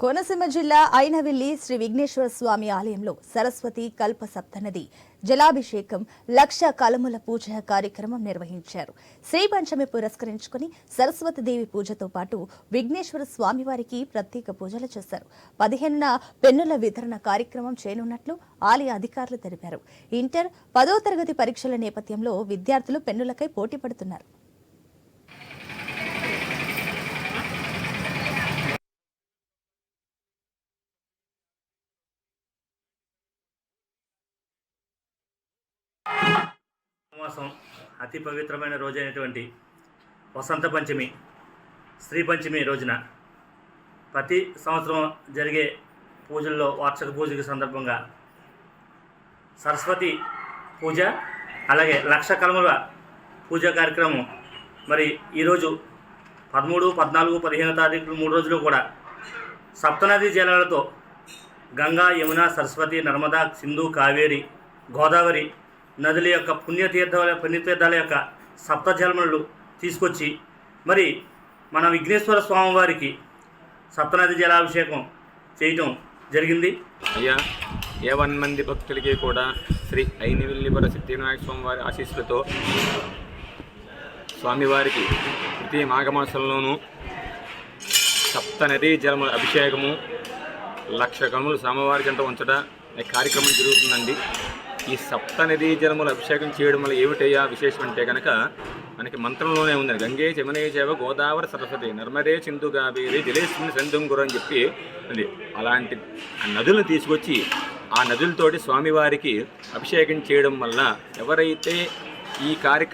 కోనసీమ జిల్లా ఐనవిల్లి శ్రీ విఘ్నేశ్వర స్వామి ఆలయంలో సరస్వతి కల్ప సప్తనది జలాభిషేకం లక్ష కలముల పూజ కార్యక్రమం నిర్వహించారు. శ్రీ పంచమి పురస్కరించుకుని సరస్వతి దేవి పూజతో పాటు విఘ్నేశ్వర స్వామివారికి ప్రత్యేక పూజలు చేశారు. పదిహేనున పెన్నుల వితరణ కార్యక్రమం చేయనున్నట్లు ఆలయ అధికారులు తెలిపారు. ఇంటర్ పదో తరగతి పరీక్షల నేపథ్యంలో విద్యార్థులు పెన్నులకై పోటీ పడుతున్నారు. మాసం అతి పవిత్రమైన రోజైనటువంటి వసంత పంచమి స్త్రీ పంచమి రోజున ప్రతి సంవత్సరం జరిగే పూజల్లో వార్షిక పూజకి సందర్భంగా సరస్వతి పూజ అలాగే లక్ష కలముల పూజ కార్యక్రమం. మరి ఈరోజు పదమూడు పద్నాలుగు పదిహేను తారీఖులు మూడు రోజులు కూడా సప్తనదీ జలాలతో గంగా యమున సరస్వతి నర్మదా సింధు కావేరి గోదావరి నదుల యొక్క పుణ్యతీర్థాల పుణ్యతీర్థాల యొక్క సప్తజలములు తీసుకొచ్చి మరి మన విఘ్నేశ్వర స్వామి వారికి సప్తనది జలాభిషేకం చేయటం జరిగింది. అయ్యా ఏవన్ మంది భక్తులకి కూడా శ్రీ ఐనివిల్లిపుర సిద్ధివినాయక స్వామి వారి ఆశీస్సులతో స్వామివారికి ప్రతి మాఘమాసంలోనూ సప్త నదీ జలముల అభిషేకము లక్ష కనుమలు స్వామివారి గంట ఉంచట అనే కార్యక్రమం జరుగుతుందండి. ఈ సప్త నదీ జలముల అభిషేకం చేయడం వల్ల ఏమిటయ్యా విశేషం అంటే కనుక మనకి మంత్రంలోనే ఉంది. గంగే చమనే చేవ గోదావరి సరస్వతి నర్మదే సింధు కావేరి జలేశ్వరి సందుంగురు అని చెప్పి ఉంది. అలాంటి ఆ నదులను తీసుకొచ్చి ఆ నదులతోటి స్వామివారికి అభిషేకం చేయడం వల్ల ఎవరైతే ఈ కార్యక్రమం